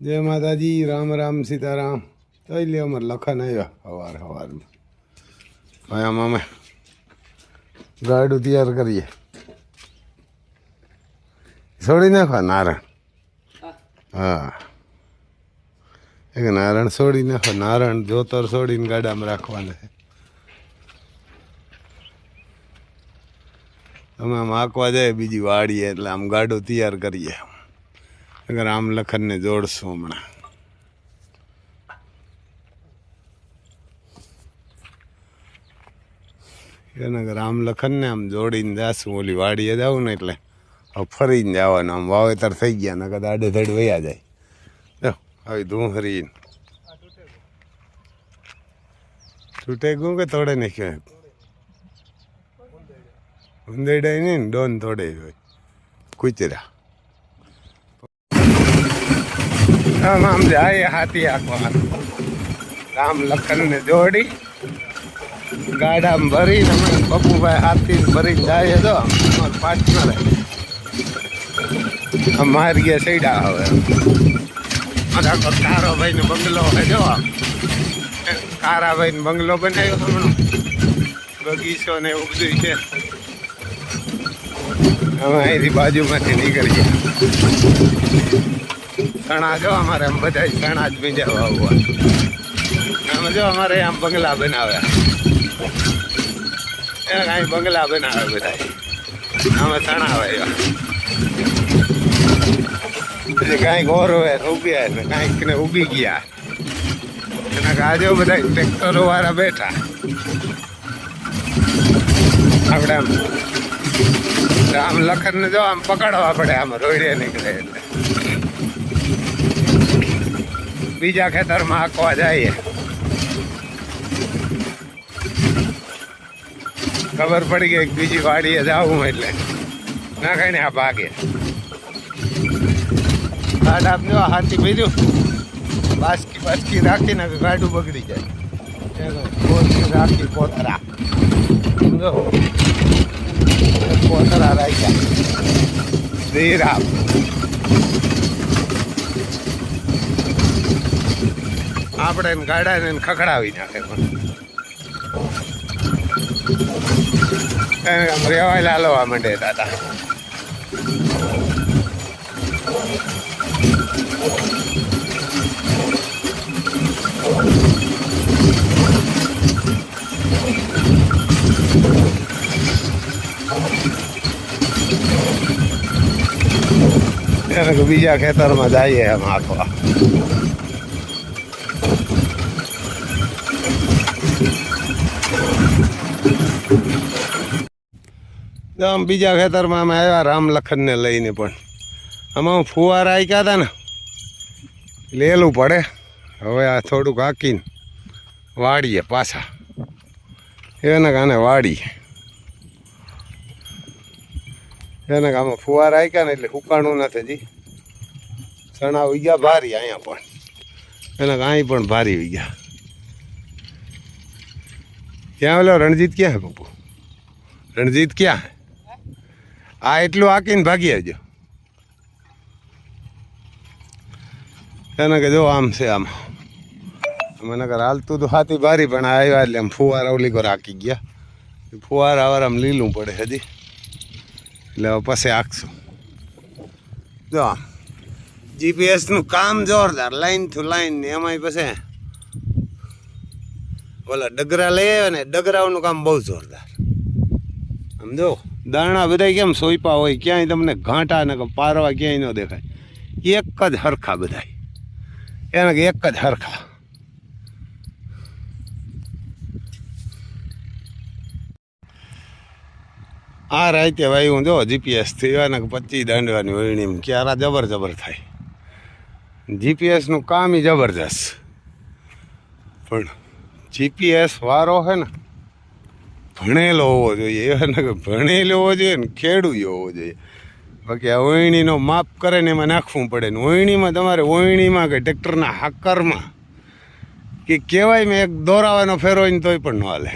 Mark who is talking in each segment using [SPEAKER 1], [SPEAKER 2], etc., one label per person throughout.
[SPEAKER 1] જય માતાજી, રામ રામ, સીતારામ. તો લે અમારે લખન આવ્યા સવાર સવારમાં ભાઈ, આમ અમે ગાડું તૈયાર કરીએ. છોડી નાખવા નારણ. હા. એક નારણ છોડી નાખો, નારણ જોતર છોડીને ગાડામાં રાખવાના છે. અમે આમ હાંકવા જાય, બીજી વાડીએ એટલે આમ ગાડું તૈયાર કરીએ. અગર આમ લખનને જોડશું હમણાં. એને રામ લખનને આમ જોડીને જાશું, ઓલી વાડીએ જાઉં ને એટલે હવે ફરીને જવાનું, આમ વાવેતર થઈ ગયા ને કદાચ આડેધડ વયા જાય. જો, આવી ધૂંહરી તૂટે ગયું કે તોડે નાખ્યો ઉંદેડાય નહીં ને, ડોન તોડે હોય. કૂતરા. આમ આમ જાય હાથી આખવા રામ લખનને જોડી, ગાડામાં ભરીને અમે પપ્પુભાઈ હાથી ભરીને જાય તો અમાર પાર્ટનર આમ મારી ગયા સૈડા હવે. આખો કારો ભાઈનો બંગલો હોય જો કારા ભાઈનો બંગલો બનાવ્યો હમણાં. બગીચો ને એવું છે. અમે અહીંથી બાજુમાંથી નીકળીએ. ચણા જો અમારે આમ બધા ઘણા જ બીજા વાવવા આમ જો અમારે આમ બંગલા બનાવ્યા. એ કાંઈ બંગલા બનાવે બધા. આમાં ચણા આવ્યા. કાંઈક ઓર હોય ઉગ્યા ને કાંઈક ને ઊભી ગયા. એના કાજો બધા ટ્રેક્ટરો વાળા બેઠા. આપણે આમ આમ લખન ને જો આમ પકડવા પડે, આમ રોડે નીકળે એટલે. બીજા ખેતરમાં હાંકવા જઈએ ખબર પડી ગઈ કે બીજી વાડીએ જાવું એટલે. ના કઈ ને આ ભાગે. ગાડા જો હાથી બીજું. બાસકી બાસકી રાખીને ગાડું બગડી જાય. એનો પોતરી રાખી પોતરા. સમજો પોતરા રાખ્યા. ધીરામ આપણે ગાડાને ખખડાવી નાખે પણ. રેવાય લાલવા માંડે દાદા. બીજા ખેતરમાં જઈએ એમ આખવા આમ બીજા ખેતરમાં અમે આવ્યા રામ લખનને લઈને પણ. આમાં ફુવારા આક્યા હતા ને, લેલું પડે. હવે આ થોડુંક હાકીને વાળીએ પાછા. એને કાને વાળીએ. એને આમાં ફુવારા આક્યા ને એટલે હુકાણું નથી જી. ચણા ગયા ભારી અહીંયા પણ. એને અહીં પણ ભારી ઉગ્યા ક્યાં ઓલો રણજીત ક્યાં હે પપ્પુ રણજીત ક્યાં? હે આ એટલું હાકીને ભાગી આવજો. એને કે જો આમ છે આમ. મને કર હાલતું તો હાથી ભારી, પણ આવ્યા એટલે આમ ફુવારા ઓલી કોર હાકી ગયા. ફુવારા વાર આમ લીલું પડે હજી. એટલે હવે પછી હાંકશું જો આમ. જીપીએસનું કામ જોરદાર લાઈન ટુ લાઈન એમાંય પછી ઓલા ડગરા લઈ આવ્યા ને, ડગરાઓનું કામ બહુ જોરદાર. આમ જો. દાણા બધા કેમ સોઈપા હોય, ક્યાંય તમને ઘાંટા ને પારવા ક્યાંય ન દેખાય. એક જ હરખા બધા એને કે એક જ હરખા. આ રાતે ભાઈ હું જો જીપીએસથી ને પચીસ દાંડવાની વળણી ક્યારે જબર જબર થાય. જીપીએસનું કામ જબરજસ્ત. પણ જીપીએસ વારો છે ને ભણેલો હોવો જોઈએ કે ભણેલો હોવો જોઈએ ને ખેડૂત હોવો જોઈએ. બાકી આ ઓયણીનો માપ કરે ને એમાં નાખવું પડે ને ઓયણીમાં તમારે ઓયણીમાં કે ટ્રેક્ટરના હાકરમાં કે કહેવાય મેં એક દોરાવાનો ફેરો હોય ને તોય પણ ન હાલે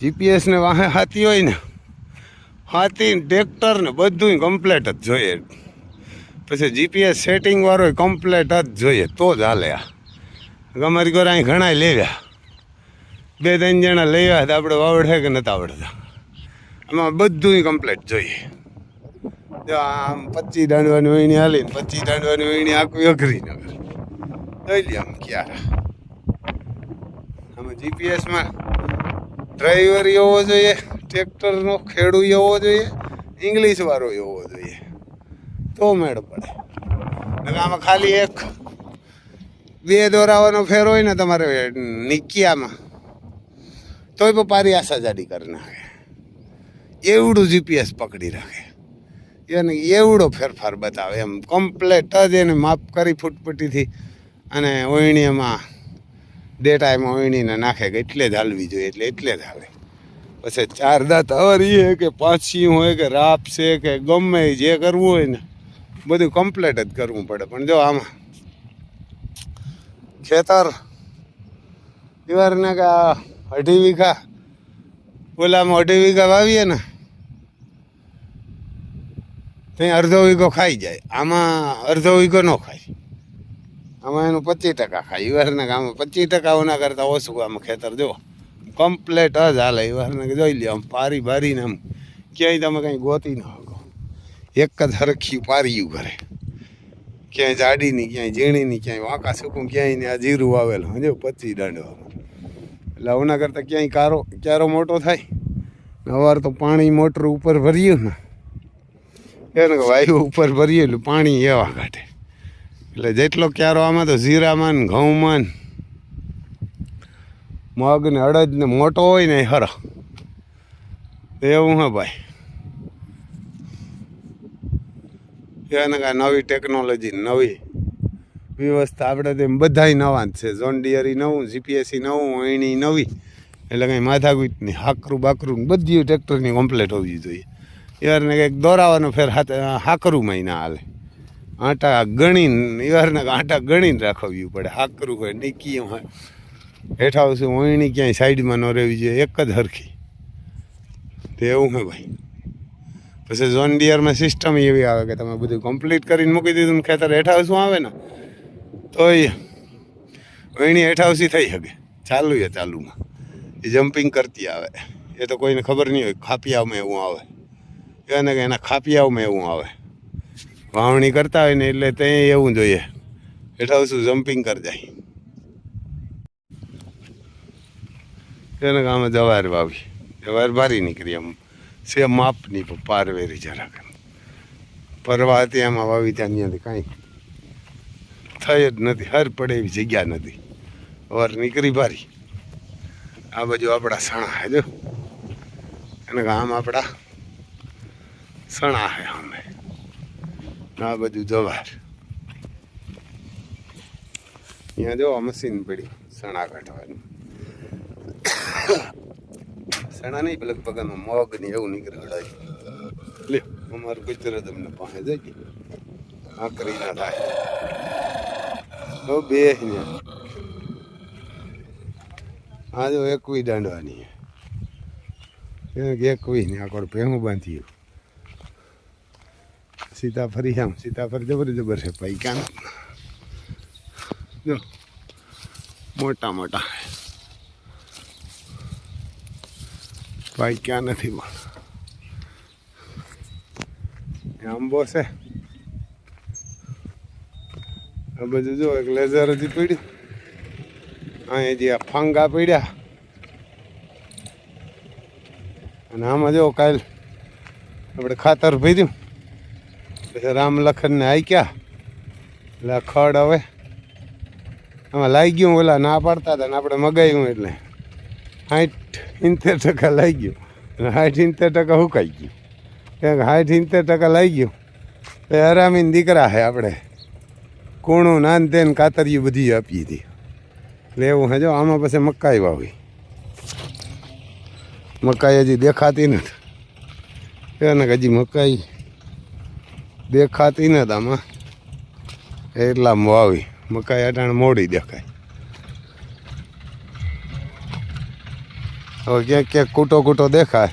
[SPEAKER 1] જીપીએસને વાહે હાથી હોય ને, હાથી ટ્રેક્ટર ને બધું કમ્પ્લેટ જ જોઈએ. પછી જીપીએસ સેટિંગ વાળો કમ્પ્લેટ જ જોઈએ, તો જ હાલે આ. અમારી ઘરે અહીં ઘણા લેવ્યા. બે ત્રણ જણા લેવા તો આપણે આવડે કે નતા આવડતા આમાં બધું કમ્પ્લેટ જોઈએ. જો આમ પચીસ દાંડવાની વહીણી હાલી ને પચીસ દાંડવાની વહીણી આખું અઘરી નગર જોઈ લે આમ ક્યારે. આમાં જીપીએસમાં ડ્રાઈવર એવો જોઈએ ટ્રેક્ટરનો ખેડૂ એવો જોઈએ ઇંગ્લિશ વાળો એવો જોઈએ. તો મેળ પડે. આમાં ખાલી એક, બે દોરાવાનો ફેર હોય ને તમારે નિકિયામાં તોય પપારી પારી આશા જાડી કરી નાખે. એવડું જીપીએસ પકડી રાખે. એને એવડો ફેરફાર બતાવે. એમ કમ્પ્લેટ જ એને માફ કરી ફૂટપટ્ટીથી અને ઓયણીમાં ડેટા એમાં ઓયણીને નાખે કે એટલે જ હાલવી જોઈએ, એટલે એટલે જ હાલે. પછી ચાર દાંત હોય કે પાંચી હોય કે રાપ છે કે ગમે જે કરવું હોય ને, બધું કમ્પ્લેટ જ કરવું પડે. પણ જો આમાં ખેતર, દિવારના કે અઢી વીઘા. ઓલામાં અઢી વીઘા વાવીએ ને, ત્યાં અડધો વીઘો ખાઈ જાય. આમાં અડધો વીઘો ન ખાય. આમાં એનું પચીસ ટકા ખાય. ઈવારના આમાં પચીસ ટકા ઓના કરતાં ઓછું આમાં ખેતર જો કમ્પ્લેટ જ હાલે. ઈવારને જોઈ લ્યો, આમ પારી બારીને આમ ક્યાંય તમે કંઈ ગોતી ન શકો. એક જ હરખી પાર્યું કરે ક્યાંય જાડી નહીં ક્યાંય ઝીણી નહીં ક્યાંય વાંકા સૂકું, ક્યાંય ને આ જીરું આવેલું. સમજો પચી દાંડવામાં. એટલે ઓના કરતાં ક્યાંય કારો, ક્યારો મોટો થાય? અવાર તો પાણી મોટર ઉપર ભર્યું ને. એને વાયુ ઉપર ભર્યું એટલે પાણી એવા કાઢે. એટલે જેટલો ક્યારો આમાં તો જીરામાં ને ઘઉંમાં મગ ને અડદ ને મોટો હોય ને હરો. એવું હે ભાઈ. એને કાંઈ નવી ટેકનોલોજી નવી વ્યવસ્થા આપણે તો એમ બધાય નવા જ છે. ઝોન ડિયરી નવું જીપીએસસી નવું એણી નવી. એટલે કંઈ માથાકૂટ નહીં હાકરું બાકરું બધી ટ્રેક્ટરની કમ્પ્લેટ હોવી જોઈએ. ઈવારને કંઈક દોરાવાનો ફેર હાથ હાકરું મહિના હાલે. આટા ગણીને યારને આટા ગણીને રાખવું પડે. હાકરું હોય નીકી હોય. હેઠા શું ઓયણી ક્યાંય સાઈડમાં ન રહેવી જોઈએ, એક જ હરખી. તો એવું હે ભાઈ. પછી ઝોન ડિયરમાં સિસ્ટમ એવી આવે કે તમે બધું કમ્પ્લીટ કરીને મૂકી દીધું ને ખેતર હેઠા શું આવે ને? તો એ હેઠાવસી થઈ શકે ચાલુ એ ચાલુમાં. એ જમ્પિંગ કરતી આવે. એ તો કોઈને ખબર નહીં હોય, ખાપિયામાં એવું આવે. એને કે એના ખાપિયાઓમાં એવું આવે. વાવણી કરતા હોય ને એટલે તે એવું જોઈએ. હેઠા શું જમ્પિંગ કરી જાય. એને કે આમાં જવાર વાવી. જવાર ભારી નીકળી એમ. સે માપની પારવેરી જરાક પરવા હતી વાવી ત્યાં ત્યાંથી કાંઈ. થઈ જ નથી, હર પડે એવી જગ્યા નથી. વાર નીકળી ભારી. આ બાજુ આપણા સણા હે જો. અને આમ આપણા સણા હે અમે. આ બધું જવાર. અહીંયા જો મશીન પડી, સણા કાઢવાનું. સણા નહીં પેલા આમાં મોગ ને એવું નીકળે. લે અમારું ગુજરાત અમને પાસે જાય આકરી ના થાય. તો બે ને આ જો એકવી દાંડવાની એકવી ને આકોડ ભેહું બાંધ્યું સીતાફરી આમ, સીતાફર જબર જબર છે પૈકા જો, મોટા મોટા. પૈકા નથી પણ આંબો છે. આ બધું જો એક લેઝર હજી પડી. અહીંયા જે ફાંગા પડ્યા. અને આમાં જો કાલ આપણે ખાતર ભર્યું. પછી રામ લખનને આક્યા એટલે ખડ હવે આમાં લાગી ગયું ઓલા ના પાડતા હતા ને આપણે મગાવ્યું એટલે. સાઠ ઇંતેર ટકા લાગી ગયું. અને સાઠ ઇંતેર ટકા હુકાઈ ગયું. કારણ કે સાઠ ઇંતેર ટકા લાગી ગયું. એ હરામીન દીકરા છે આપણે. કૂણું નાન તેન કાતરિયું બધી આપી હતી. એટલે એવું હજો આમાં પછી મકાઈ વાવી. મકાઈ હજી દેખાતી નથી. એને હજી મકાઈ દેખાતી નથી આમાં. એટલામાં વાવી. મકાઈ અટાણ મોડી દેખાય. હવે ક્યાંક ક્યાંક કૂટો કૂટો દેખાય.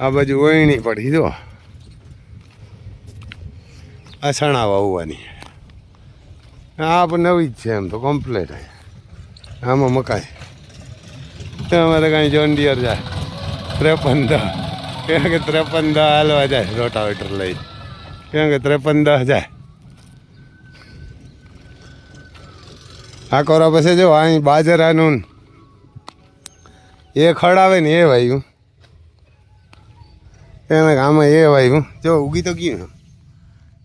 [SPEAKER 1] આ બાજુ વહીણી પડી, જો. આ સણા વાવવાની. આ પણ નવી જ છે એમ તો કમ્પ્લેટ આમાં મકાઈ. અમારે કાંઈ જોન ડિયર જાય. ત્રેપન દહ ક્યાં કે ત્રેપન દહ હાલવા જાય રોટાવેટર લઈ કેમ કે ત્રેપન દહ જાય. આ કોરા પછી જો, અહીં બાજરાનું એ ખડાવે ને એ વાયું. એને આમાં એ વાયું. જો, ઉગી તો ગયું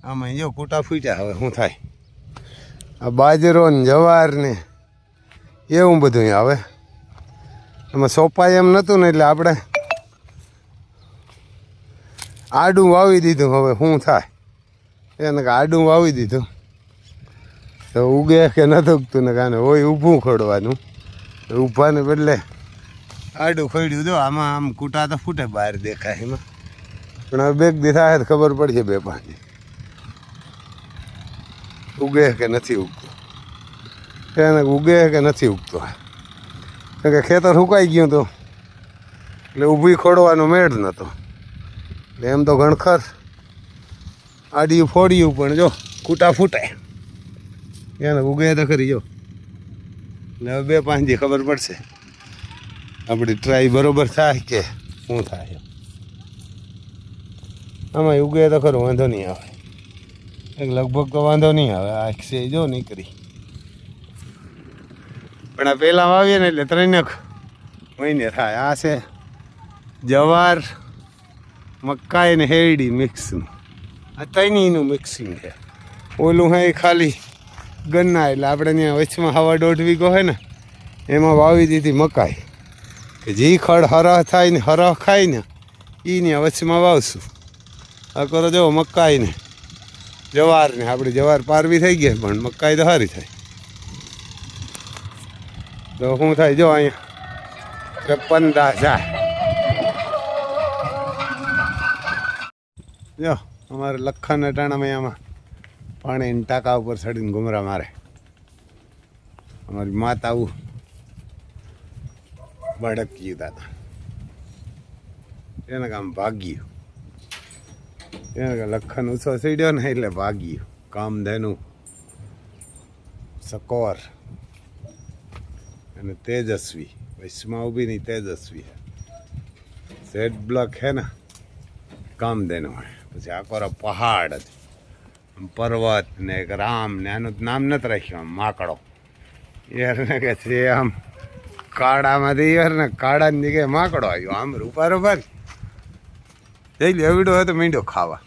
[SPEAKER 1] આમાં જો કૂટા ફૂટ્યા હવે, શું થાય? આ બાજરો ને જવાર ને એવું બધું આવે. એમાં સોપાય એમ નહોતું ને એટલે આપણે આડું વાવી દીધું. હવે શું થાય? એને કે આડું વાવી દીધું. તો ઉગે કે નથી ઉગતું ને કાને હોય ઊભું ખોડવાનું. ઊભાને બદલે આડું ખોડ્યું. તો આમાં આમ કૂટા તો ફૂટે બહાર દેખાય એમાં. પણ હવે બેગ દી થાય ખબર પડશે બે પાંચ ઉગે કે નથી ઉગતો? એને ઉગે કે નથી ઉગતો? કારણ કે ખેતર સુકાઈ ગયું તો, એટલે ઊભી ખોડવાનો મેળ નહોતો એટલે એમ તો ઘણખર આડિયું ફોડ્યું, પણ જો કૂટા ફૂટે એને ઉગે તો ખરી, જો. એટલે હવે બે પાંચ દી ખબર પડશે. આપણી ટ્રાય બરોબર થાય કે શું થાય. આમાં ઉગે તો ખરું વાંધો નહીં આવે. લગભગ તો વાંધો નહીં આવે આ છે જો નીકળી. પણ આ પહેલાં વાવીએ ને એટલે ત્રણેક મહિને થાય. આ છે જવાર, મકાઈ ને હેરડી મિક્સનું આ ત્રણેયનું મિક્સિંગ છે. ઓલું હે ખાલી ગન્ના એટલે આપણે ત્યાં વચમાં હવા દોઢ વીઘો હોય ને, એમાં વાવી દીધી મકાઈ. કે જે ખડ હરહ થાય ને હરહ ખાય ને એ ત્યાં વચમાં વાવશું. આ કરો જો મકાઈ જવાર ને આપણે જવાર પારવી થઈ ગયા પણ મકાઈ તો સારી થાય. તો શું થાય, જો અહીંયા ત્રેપન દાસા જો, અમારે લખન અટાણા મૈયામાં પાણીની ટાંકા ઉપર ચડીને ગુમરા મારે. અમારી માતા આવું ભડક્યું દાદા. એને કામ ભાગ્યું લખન ઉછો સીડ્યો ને એટલે ભાગ્યું કામધેનું. સકોર. અને તેજસ્વી. વૈશ્વમાં ઊભી નહીં તેજસ્વી સેટ બ્લોક હે ને? કામધેનું પછી આકોરા પહાડ પર્વત ને એક રામ ને આનું નામ નથી રાખ્યું, આમ માકડો. યાર ને કે છે આમ કાળામાંથી યાર ને કાળાની જગ્યાએ માકડો આવ્યો. આમ રૂપા ભાઈ જઈ લે એવડો હોય તો મીંડો ખાવા.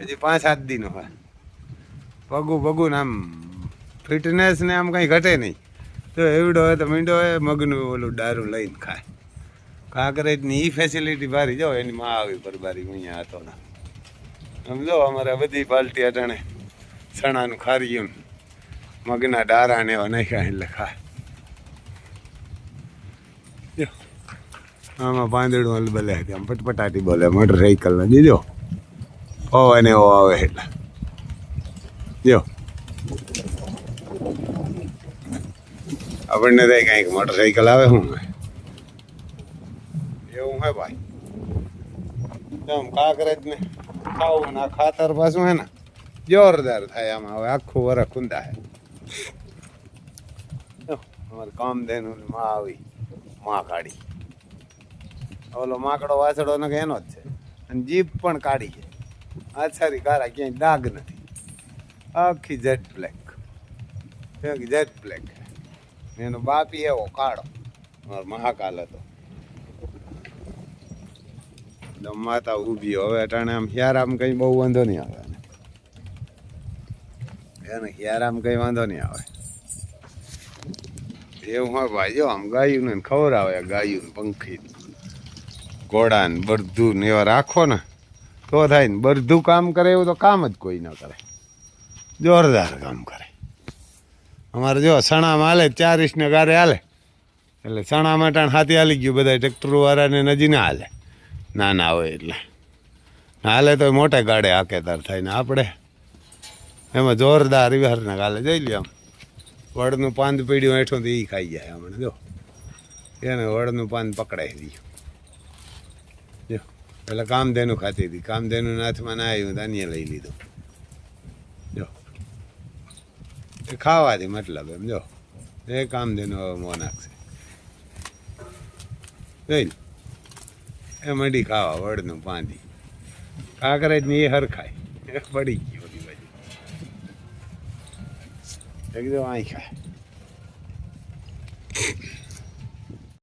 [SPEAKER 1] હજી પાંચ સાત દિન હોય. પગું પગું આમ ફિટનેસ ને આમ કંઈ ઘટે નહીં. તો એવડો હોય તો મીંડો હોય, મગનું ઓલું દારૂ લઈને ખાય. કાંકરેજની એ ફેસિલિટી ભારી જાઓ એની માં આવી પરબારી અહીંયા હતો ને. સમજો અમારે બધી પાલટી અટાણે ચણાનું ખારી ગયું મગના ડારા ને એવા નાખ્યા એટલે ખાય જો આમાં પાંદડું બોલે આમ પટપટાટી બોલે મોટરસાઇકલ ને દીધો. પવન એવો આવે એટલે જો. આપણને થાય કંઈક મોટરસાઇકલ આવે શું? એવું હે ભાઈ. આમ કાંકરેજ ને ખાવું ને આ ખાતર પાછું હે ને, જોરદાર થાય આમાં. હવે આખું વરસ ખુંદા હે અમારે કામ દેનું માં આવી, માં કાઢી. ઓલો માકડો વાસડો ને એનો જ છે. અને જીભ પણ કાઢી છે. આછારી કારા ક્યાંય ડાઘ નથી. આખી જેટ બ્લેક. Jet black. એનો બાપી એવો કાળો. મહાકાલ હતો. માતા ઊભી હવે, અટાણે આમ હિયારામ કંઈ બહુ વાંધો નહીં આવે એને. હિયારામ કંઈ વાંધો નહીં આવે. એવું હોય ભાઈ, જો આમ ગાયું ને ખબર આવે ગાયું પંખી ઘોડા ને બધું ને એવા રાખો ને, તો થાય ને બધું કામ કરે એવું તો કામ જ કોઈ ન કરે. જોરદાર કામ કરે. અમારે જો સણામાં હાલે ચાર ઇંચને ગારે હાલે. એટલે સણા મટાણ હાથી હાલી ગયું બધા ટ્રેક્ટર વાળાને નજી ના હાલે. નાના હોય એટલે. હાલે તો મોટે ગાડે હાકેદાર થાય ને આપણે. એમાં જોરદાર વિહારના ગાલે. જઈ લે આમ. વડનું પાન પીડ્યું હેઠું તો એ ખાઈ જાય હમણાં, જો. એને વડનું પાન પકડાઈ દીધું. જો. એટલે કામધેનુ ખાતી હતી. કામધેનુના હાથમાં ના આવ્યું ધાન્ય લઈ લીધું. જો. એ ખાવાથી મતલબ એમ, જો. એ કામધેનુ હવે મો નાખશે. જોઈ એ મડી ખાવા, વડનું પાંદી. કાંકરેજની એ હરખાય. એ પડી ગયો બધી બાજુ. એકદમ આઈ ખાય.